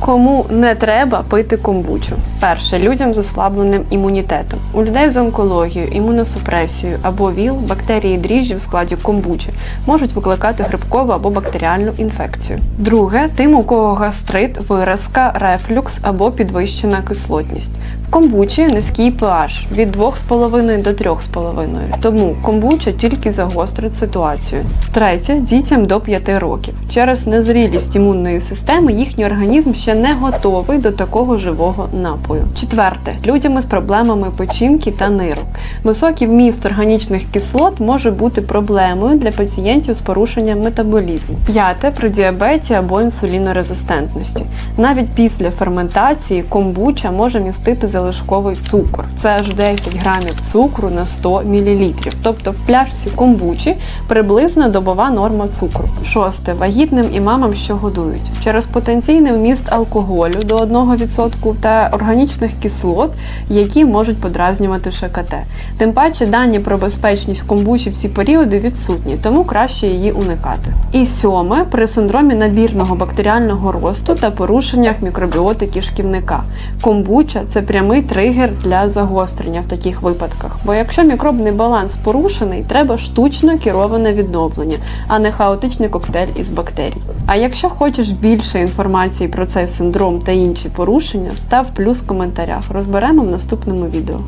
Кому не треба пити комбучу? Перше людям з ослабленим імунітетом. У людей з онкологією, імуносупресією або ВІЛ бактерії дріжджі в складі комбучі можуть викликати грибкову або бактеріальну інфекцію. Друге, тим, у кого гастрит, виразка, рефлюкс або підвищена кислотність. Комбучі низький pH від 2,5 до 3,5, тому комбуча тільки загострить ситуацію. Третє дітям до 5 років. Через незрілість імунної системи їхній організм ще не готовий до такого живого напою. Четверте людям із проблемами печінки та нирок. Високий вміст органічних кислот може бути проблемою для пацієнтів з порушенням метаболізму. П'яте при діабеті або інсулінорезистентності. Навіть після ферментації комбуча може містити залишковий цукор. Це аж 10 грамів цукру на 100 мл. Тобто в пляшці комбучі приблизно добова норма цукру. Шосте вагітним і мамам, що годують. Через потенційний вміст алкоголю до 1% та органічних кислот, які можуть подразнювати ШКТ. Тим паче дані про безпечність комбучі в ці періоди відсутні, тому краще її уникати. І сьоме при синдромі набірного бактеріального росту та порушеннях мікробіоти кишківника. Комбуча це прямий тригер для загострення в таких випадках. Бо якщо мікробний баланс порушений, треба штучно кероване відновлення, а не хаотичний коктейль із бактерій. А якщо хочеш більше інформації про цей синдром та інші порушення, став плюс в коментарях. Розберемо в наступному відео.